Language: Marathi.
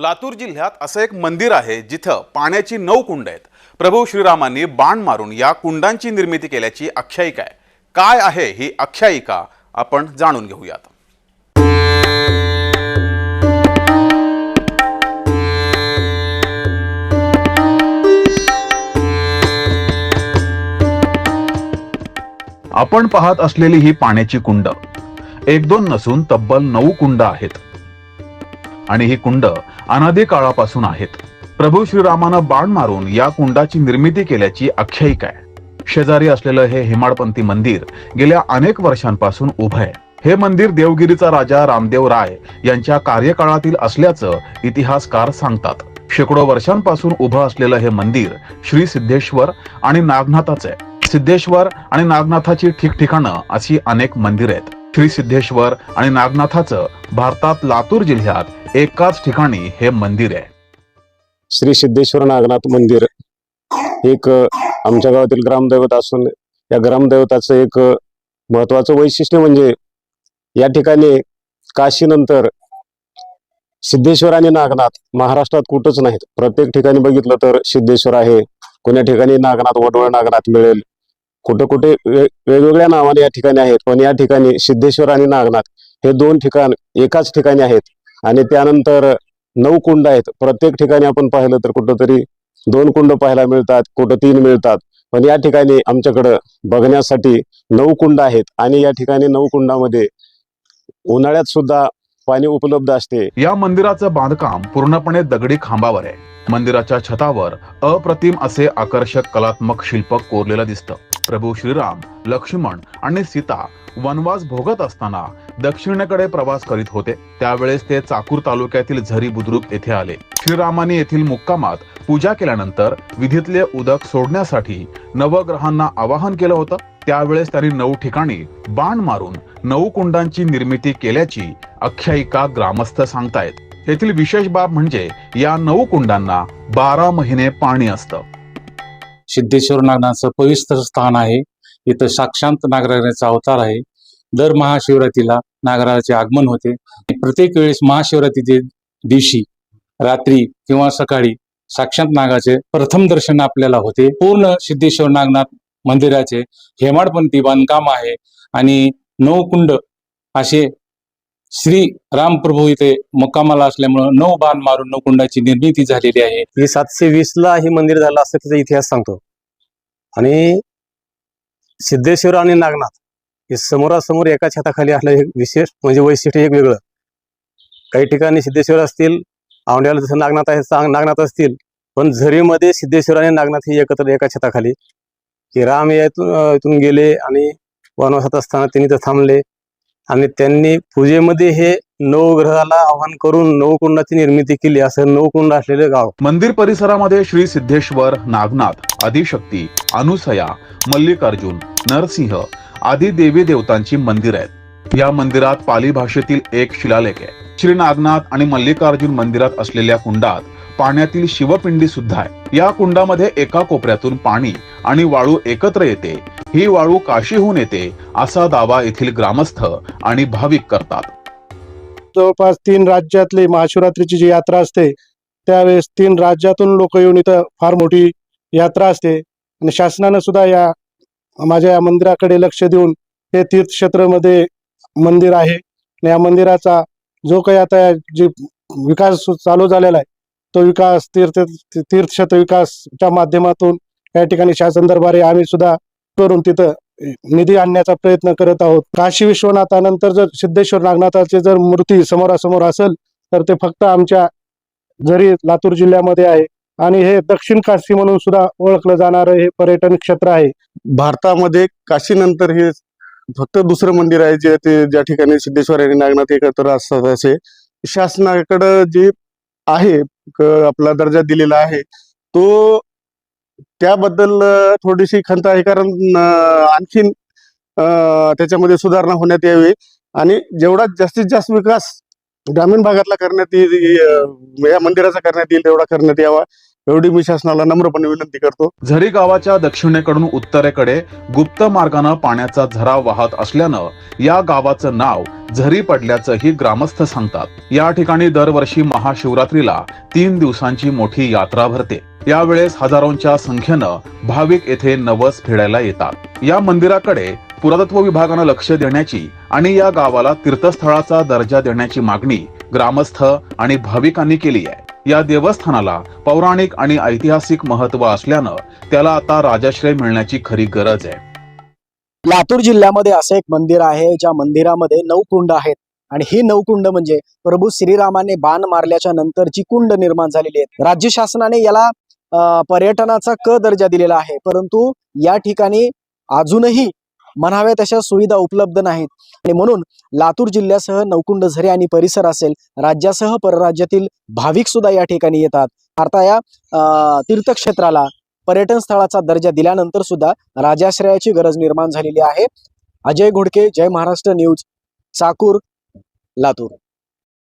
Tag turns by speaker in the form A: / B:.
A: लातूर जिल्ह्यात असं एक मंदिर आहे जिथं पाण्याची नऊ कुंड आहेत. प्रभू श्रीरामांनी बाण मारून या कुंडांची निर्मिती केल्याची आख्यायिका आहे. काय आहे ही आख्यायिका आपण जाणून घेऊयात. आपण पाहत असलेली ही पाण्याची कुंड. एक दोन नसून तब्बल नऊ कुंड आहेत. आणि ही कुंड अनादी काळापासून आहेत. प्रभू श्रीरामानं बाण मारून या कुंडाची निर्मिती केल्याची आख्यायिका आहे. शेजारी असलेलं हे हिमाळपंथी मंदिर गेल्या अनेक वर्षांपासून उभं आहे. हे मंदिर देवगिरीचा राजा रामदेव राय यांच्या कार्यकाळातील असल्याचं इतिहासकार सांगतात. शेकडो वर्षांपासून उभं असलेलं हे मंदिर श्री सिद्धेश्वर आणि नागनाथाचं आहे. सिद्धेश्वर आणि नागनाथाची ठिकठिकाणं अशी अनेक मंदिर आहेत. श्री सिद्धेश्वर आणि नागनाथाचं भारतात लातूर जिल्ह्यात एकाच ठिकाणी हे मंदिर आहे.
B: श्री सिद्धेश्वर नागनाथ मंदिर एक आमच्या गावातील ग्रामदैवत असून या ग्रामदैवताचं एक महत्वाचं वैशिष्ट्य म्हणजे या ठिकाणी काशीनंतर सिद्धेश्वर आणि नागनाथ महाराष्ट्रात कुठंच नाहीत. प्रत्येक ठिकाणी बघितलं तर सिद्धेश्वर आहे कोण्या ठिकाणी नागनाथ वडवळ नागनाथ मिळेल कुठे कुठे वेगवेगळ्या नावाने या ठिकाणी आहेत पण या ठिकाणी सिद्धेश्वर आणि नागनाथ हे दोन ठिकाण एकाच ठिकाणी आहेत. आणि त्यानंतर नऊ कुंड आहेत. प्रत्येक ठिकाणी आपण पाहिलं तर कुठंतरी दोन कुंड पाहायला मिळतात कुठं तीन मिळतात. पण या ठिकाणी आमच्याकडं बघण्यासाठी नऊ कुंड आहेत आणि या ठिकाणी नऊ कुंडामध्ये उन्हाळ्यात सुद्धा पाणी उपलब्ध असते.
A: या मंदिराचं बांधकाम पूर्णपणे दगडी खांबावर आहे. मंदिराच्या छतावर अप्रतिम असे आकर्षक कलात्मक शिल्प कोरलेलं दिसतं. प्रभू श्रीराम लक्ष्मण आणि सीता वनवास भोगत असताना दक्षिणेकडे प्रवास करीत होते. त्यावेळेस ते चाकूर तालुक्यातील झरी बुद्रुक येथे आले. श्रीरामाने येथील मुक्कामात पूजा केल्यानंतर विधीतले उदक सोडण्यासाठी नवग्रहांना आवाहन केलं होतं. त्यावेळेस त्यांनी नऊ ठिकाणी बाण मारून नऊ कुंडांची निर्मिती केल्याची आख्यायिका ग्रामस्थ सांगतायत. येथील विशेष बाब म्हणजे या नऊ कुंडांना बारा महिने पाणी असतं.
C: सिद्धेश्वर नागनाथचं पवित्र स्थान आहे. इथं साक्षांत नागराजाचा अवतार आहे. दर महाशिवरात्रीला नागराजाचे आगमन होते. प्रत्येक वेळेस महाशिवरात्रीचे दिवशी रात्री किंवा सकाळी साक्षात नागाचे प्रथम दर्शन आपल्याला होते. पूर्ण सिद्धेश्वर नागनाथ मंदिराचे हेमाडपंथी बांधकाम आहे. आणि नऊ कुंड असे श्री रामप्रभू इथे मुक्कामाला असल्यामुळं नऊ बाण मारून नऊ कुंडाची निर्मिती झालेली आहे.
D: हे सातशे वीस ला हे मंदिर झालं असं त्याचा इतिहास सांगतो. आणि सिद्धेश्वर आणि नागनाथ हे समोरासमोर एका छताखाली असलं एक विशेष म्हणजे वैशिष्ट्य एक वेगळं. काही ठिकाणी सिद्धेश्वर असतील आवंड्याला जसं नागनाथ आहे सांग- नागनाथ असतील पण झरीमध्ये सिद्धेश्वर आणि नागनाथ हे एकत्र एका छताखाली की राम यातून इथून गेले आणि वनवासात असताना त्यांनी तर थांबले. आणि त्यांनी पूजेमध्ये हे नवग्रहाला आव्हान करून नवकुंडाची निर्मिती केली असं नवकुंड असलेले गाव.
A: मंदिर परिसरामध्ये श्री सिद्धेश्वर नागनाथ आदिशक्ती अनुसया मल्लिकार्जुन नरसिंह आदी देवी देवतांची मंदिर आहेत. या मंदिरात पाली भाषेतील एक शिलालेख आहे. श्री नागनाथ आणि मल्लिकार्जुन मंदिरात असलेल्या कुंडात पाण्यातील शिवपिंडी सुद्धा आहे. या कुंडामध्ये एका कोपऱ्यातून पाणी आणि वाळू एकत्र येते. ही वाळू काशीहून येते असा दावा येथील ग्रामस्थ आणि भाविक करतात.
E: जवळपास तीन राज्यातली महाशिवरात्रीची जी यात्रा असते त्यावेळेस तीन राज्यातून लोक येऊन इथं फार मोठी यात्रा असते. आणि शासनानं सुद्धा या माझ्या या मंदिराकडे लक्ष देऊन हे तीर्थक्षेत्रामध्ये मंदिर आहे. आणि या मंदिराचा जो काही आता जी विकास चालू झालेला आहे तो विकास तीर्थ तीर्थक्षेत्र विकासच्या माध्यमातून या ठिकाणी शासन दरबारी आम्ही सुद्धा करून तिथं निधी आणण्याचा प्रयत्न करत आहोत. काशी विश्वनाथानंतर जर सिद्धेश्वर नागनाथाचे जर मूर्ती समोरासमोर असेल तर ते फक्त आमच्या जरी लातूर जिल्ह्यामध्ये आहे. आणि हे दक्षिण काशी म्हणून सुद्धा ओळखलं जाणारं हे पर्यटन क्षेत्र आहे.
F: भारतामध्ये काशीनंतर हे फक्त दुसरं मंदिर आहे जे ते ज्या ठिकाणी सिद्धेश्वर आणि नागनाथ एकत्र असतात असे. शासनाकडं जे आहे आपला दर्जा दिलेला आहे. तो त्याबद्दल थोडीशी खंत आहे कारण आणखीन त्याच्यामध्ये सुधारणा होण्यात यावी. आणि जेवढा जास्तीत जास्त विकास ग्रामीण भागातला करण्यात येईल या मंदिराचा करण्यात येईल तेवढा करण्यात यावा. एवढी मी शासनाला नम्रपणे विनंती करतो.
A: झरी गावाच्या दक्षिणेकडून उत्तरेकडे गुप्त मार्गानं पाण्याचा झरा वाहत असल्यानं या गावाचं नाव झरी पडल्याचंही ग्रामस्थ सांगतात. या ठिकाणी दरवर्षी महाशिवरात्रीला तीन दिवसांची मोठी यात्रा भरते. यावेळेस हजारोंच्या संख्येनं भाविक येथे नवस फेडायला येतात. या मंदिराकडे पुरातत्व विभागानं लक्ष देण्याची आणि या गावाला तीर्थस्थळाचा दर्जा देण्याची मागणी ग्रामस्थ आणि भाविकांनी केली आहे. या देवस्थानाला पौराणिक आणि ऐतिहासिक महत्त्व असल्यानं त्याला आता राजाश्रय मिळण्याची खरी गरज आहे.
G: लातूर जिल्ह्यामध्ये असं एक मंदिर आहे ज्या मंदिरामध्ये नऊ कुंड आहेत. आणि ही नऊ कुंड म्हणजे प्रभू श्रीरामाने बाण मारल्याच्या नंतरची कुंड निर्माण झालेली आहेत. राज्य शासनाने याला अं, पर्यटनाचा क दर्जा दिलेला आहे. परंतु या ठिकाणी अजूनही म्हणाव्या तशा सुविधा उपलब्ध नाहीत. आणि म्हणून लातूर जिल्ह्यासह नौकुंड झरे आणि परिसर असेल राज्यासह परराज्यातील भाविक सुद्धा या ठिकाणी येतात. आता या तीर्थक्षेत्राला पर्यटन स्थळाचा दर्जा दिल्यानंतर सुद्धा राजाश्रयाची गरज निर्माण झालेली आहे. अजय घोडके जय महाराष्ट्र न्यूज चाकूर लातूर.